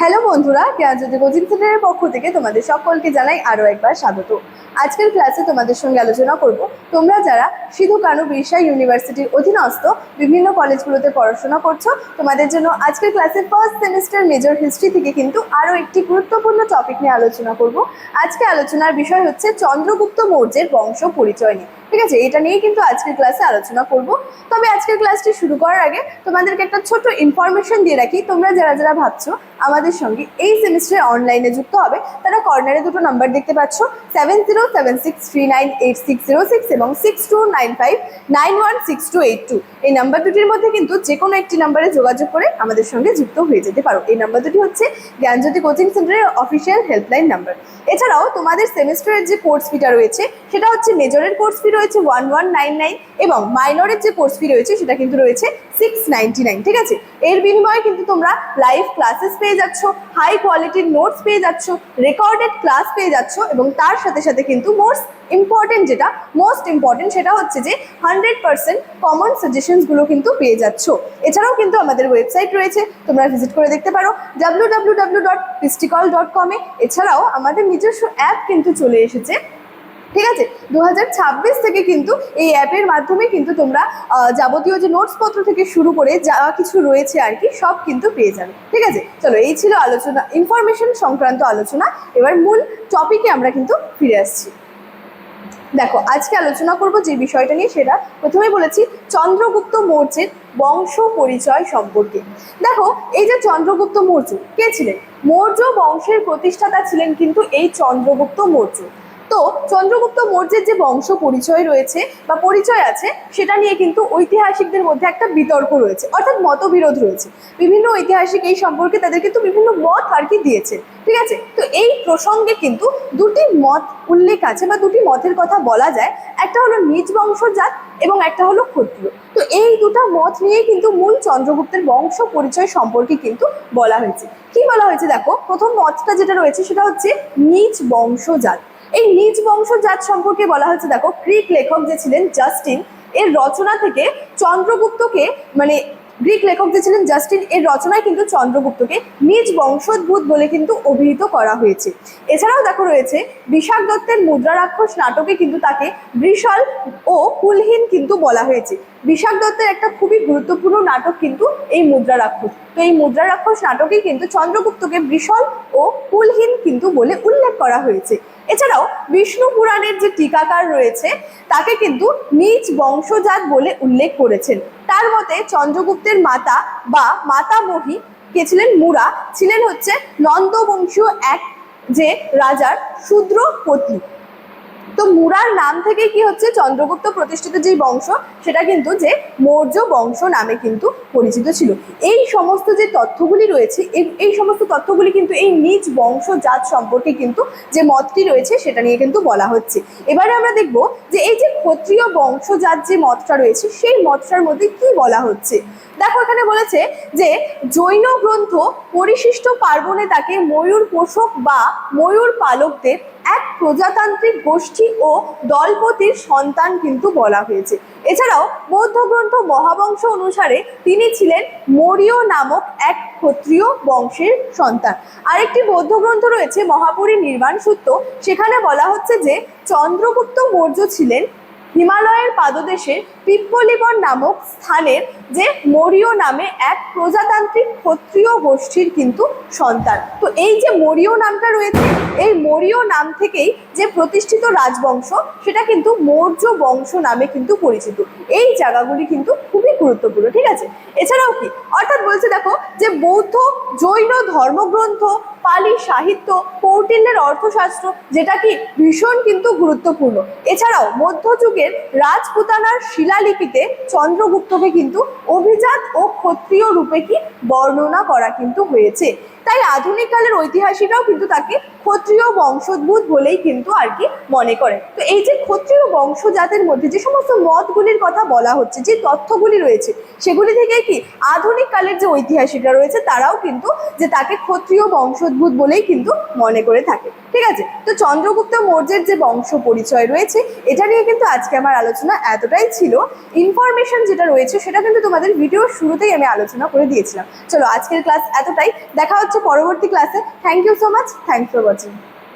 Hello বন্ধুরা জ্ঞানজ্যোতি coaching সেন্টারের পক্ষ থেকে তোমাদের সকলকে জানাই আরও একবার স্বাগত। আজকের ক্লাসে তোমাদের সঙ্গে আলোচনা করব, তোমরা যারা সিধু কানু বিরসা ইউনিভার্সিটির অধীনস্থ বিভিন্ন কলেজগুলোতে পড়াশোনা করছ, তোমাদের জন্য আজকের ক্লাসে ফার্স্ট সেমিস্টার মেজর হিস্ট্রি থেকে কিন্তু আরও একটি গুরুত্বপূর্ণ টপিক নিয়ে আলোচনা করব। আজকে আলোচনার বিষয় হচ্ছে চন্দ্রগুপ্ত মৌর্যের বংশ পরিচয় নিয়ে। ঠিক আছে, এটা নিয়ে কিন্তু আজকের ক্লাসে আলোচনা করব। তবে আজকের ক্লাসটি শুরু করার আগে তোমাদেরকে একটা ছোট ইনফরমেশন দিয়ে রাখি। তোমরা যারা যারা ভাবছ আমাদের সঙ্গে এই সেমিস্টারে অনলাইনে যুক্ত হবে। তারা কর্নারে দুটো নাম্বার দেখতে পাচ্ছ seven zero seven six three nine eight six zero six এবং six two nine five nine one six two eight two এই নাম্বার দুটির মধ্যে কিন্তু যে কোনো একটি নাম্বারে যোগাযোগ করে আমাদের সঙ্গে যুক্ত হয়ে যেতে পারো। এই নাম্বার দুটি হচ্ছে জ্ঞানজ্যোতি কোচিং সেন্টারের অফিসিয়াল হেল্পলাইন নাম্বার এছাড়াও তোমাদের সেমিস্টারের যে কোর্স ফিটা রয়েছে, সেটা হচ্ছে মেজরের কোর্স ফি রয়েছে ওয়ান ওয়ান নাইন নাইন এবং মাইনরের যে কোর্স ফি রয়েছে, সেটা কিন্তু রয়েছে সিক্স ঠিক আছে? এর বিনিময়ে কিন্তু তোমরা লাইভ ক্লাসেস পেয়ে যাচ্ছ হাই কোয়ালিটির নোটস পেয়ে যাচ্ছ রেকর্ডেড ক্লাস পেয়ে যাচ্ছ এবং তার সাথে সাথে কিন্তু মোস্ট ইম্পর্টেন্ট যেটা মোস্ট ইম্পর্টেন্ট সেটা হচ্ছে যে হান্ড্রেড পার্সেন্ট কমন সাজেশনসগুলো কিন্তু পেয়ে যাচ্ছ। এছাড়াও কিন্তু আমাদের ওয়েবসাইট রয়েছে, তোমরা ভিজিট করে দেখতে পারো ডাব্লিউ ডাব্লিউ ডাব্লিউ ডট পিস্টিকল ডট কমে এছাড়াও আমাদের নিজস্ব অ্যাপ কিন্তু চলে এসেছে ঠিক আছে? দু হাজার ছাব্বিশ থেকে কিন্তু এই অ্যাপের মাধ্যমে কিন্তু তোমরা যাবতীয় যে নোটসপত্র থেকে শুরু করে যা কিছু রয়েছে আর কি, সব কিন্তু পেয়ে যাবে। ঠিক আছে? চলো, এই ছিল আলোচনা ইনফরমেশন সংক্রান্ত আলোচনা। এবার মূল টপিকে আমরা কিন্তু ফিরে আসছি। দেখো, আজকে আলোচনা করব যে বিষয়টা নিয়ে, সেটা প্রথমেই বলেছি, চন্দ্রগুপ্ত মৌর্যের বংশ পরিচয় সম্পর্কে। দেখো, এই যে চন্দ্রগুপ্ত মৌর্য, কে ছিলেন? মৌর্য বংশের প্রতিষ্ঠাতা ছিলেন কিন্তু এই চন্দ্রগুপ্ত মৌর্য। তো চন্দ্রগুপ্ত মৌর্যের যে বংশ পরিচয় রয়েছে বা পরিচয় আছে, সেটা নিয়ে কিন্তু ঐতিহাসিকদের মধ্যে একটা বিতর্ক রয়েছে, অর্থাৎ মতবিরোধ রয়েছে। বিভিন্ন ঐতিহাসিক এই সম্পর্কে তাদের কিন্তু বিভিন্ন মত আর কি দিয়েছে, ঠিক আছে? তো এই প্রসঙ্গে কিন্তু দুটি মত উল্লেখ আছে বা দুটি মতের কথা বলা যায়। একটা হলো নিজ বংশজাত এবং একটা হলো ক্ষত্রিয়। তো এই দুটো মত নিয়ে কিন্তু মূল চন্দ্রগুপ্তের বংশ পরিচয় সম্পর্কে কিন্তু বলা হয়েছে। কি বলা হয়েছে? দেখো, প্রথম মতটা যেটা রয়েছে সেটা হচ্ছে নিজ বংশজাত। এই নিজ বংশজাত সম্পর্কে বলা হচ্ছে দেখো, গ্রিক লেখক যে ছিলেন জাস্টিন, এর রচনা থেকে চন্দ্রগুপ্তকে মানে গ্রিক লেখক যে ছিলেন জাস্টিন, এর রচনায় কিন্তু চন্দ্রগুপ্তকে নিজ বংশোদ্ভূত বলে কিন্তু অভিহিত করা হয়েছে। এছাড়াও দেখো রয়েছে বিশাখ দত্তের মুদ্রা রাক্ষস নাটকে কিন্তু তাকে বৃষল ও কুলহীন কিন্তু বলা হয়েছে। বিশাখ দত্তের একটা খুবই গুরুত্বপূর্ণ নাটক কিন্তু এই মুদ্রা রাক্ষস। তো এই মুদ্রা রাক্ষস কিন্তু চন্দ্রগুপ্তকে বৃষল ও কুলহীন কিন্তু বলে উল্লেখ করা হয়েছে। এছাড়াও বিষ্ণু পুরাণের যে টিকাকার রয়েছে, তাকে কিন্তু নিজ বংশজাত বলে উল্লেখ করেছেন। তার মতে চন্দ্রগুপ্তের মাতা বা মাতামহী কে ছিলেন মুরা, ছিলেন হচ্ছে নন্দবংশীয় এক যে রাজার শূদ্র পত্নী। তো মুরার নাম থেকে কি হচ্ছে? চন্দ্রগুপ্ত প্রতিষ্ঠিত যে বংশ, সেটা কিন্তু যে মৌর্য বংশ নামে কিন্তু পরিচিত ছিল। এই সমস্ত যে তথ্যগুলি রয়েছে এই- সমস্ত তথ্যগুলি কিন্তু এই নিজ বংশজাত সম্পর্কে কিন্তু যে মতটি রয়েছে, সেটা নিয়ে কিন্তু বলা হচ্ছে। এবারে আমরা দেখব যে এই যে ক্ষত্রিয় বংশজাত যে মতটা রয়েছে, সেই মতটার মধ্যে কি বলা হচ্ছে? দেখো, এখানে বলেছে যে জৈন গ্রন্থ পরিশিষ্ট পার্বণে তাকে ময়ূর পোষক বা ময়ূর পালকদের এক প্রজাতান্ত্রিক গোষ্ঠী ও দলপতির সন্তান কিন্তু বলা হয়েছে। এছাড়াও বৌদ্ধ গ্রন্থ মহাবংশ অনুসারে তিনি ছিলেন মরিয় নামক এক ক্ষত্রিয় বংশের সন্তান। আরেকটি বৌদ্ধ গ্রন্থ রয়েছে মহাপুরী নির্মাণ সূত্র। সেখানে বলা হচ্ছে যে চন্দ্রগুপ্ত মৌর্য ছিলেন হিমালয়ের পাদদেশে পিপ্পলিবন নামক স্থানের যে মৌর্য নামে এক প্রজাতান্ত্রিক ক্ষত্রিয় গোষ্ঠীর কিন্তু সন্তান। তো এই যে মৌর্য নামটা রয়েছে, এই মৌর্য নাম থেকেই যে প্রতিষ্ঠিত রাজবংশ, সেটা কিন্তু মৌর্য বংশ নামে কিন্তু পরিচিত। এই জায়গাগুলি কিন্তু খুবই গুরুত্বপূর্ণ, ঠিক আছে? এছাড়াও কি? অর্থাৎ বলছে দেখো যে বৌদ্ধ জৈন ধর্মগ্রন্থ পালি সাহিত্য কৌটিল্যের অর্থশাস্ত্র, যেটা কি ভীষণ কিন্তু গুরুত্বপূর্ণ। এছাড়াও মধ্যযুগের রাজপুতানার শিলালিপিতে চন্দ্রগুপ্তকে কিন্তু অভিজাত ও ক্ষত্রিয় রূপে কি বর্ণনা করা কিন্তু হয়েছে। তাই আধুনিক কালের ঐতিহাসিকরাও কিন্তু তাকে ক্ষত্রিয় বংশোদ্ভূত বলেই কিন্তু আর কি মনে করেন। তো এই যে ক্ষত্রিয় বংশজাতের মধ্যে যে সমস্ত মতগুলির কথা বলা হচ্ছে, যে তথ্যগুলি রয়েছে, সেগুলি থেকে কি আধুনিক কালের যে ঐতিহাসিকরা রয়েছে, তারাও কিন্তু যে তাকে ক্ষত্রিয় বংশোদ্ভূত অদ্ভুত বলেই কিন্তু মনে করে থাকে। ঠিক আছে? তো চন্দ্রগুপ্ত মৌর্যের যে বংশ পরিচয় রয়েছে, এটা নিয়ে কিন্তু আজকে আমার আলোচনা এতটাই ছিল। ইনফরমেশন যেটা রয়েছে, সেটা কিন্তু তোমাদের ভিডিওর শুরুতেই আমি আলোচনা করে দিয়েছিলাম। চলো, আজকের ক্লাস এতটাই। দেখা হচ্ছে পরবর্তী ক্লাসে thank you so much thanks for watching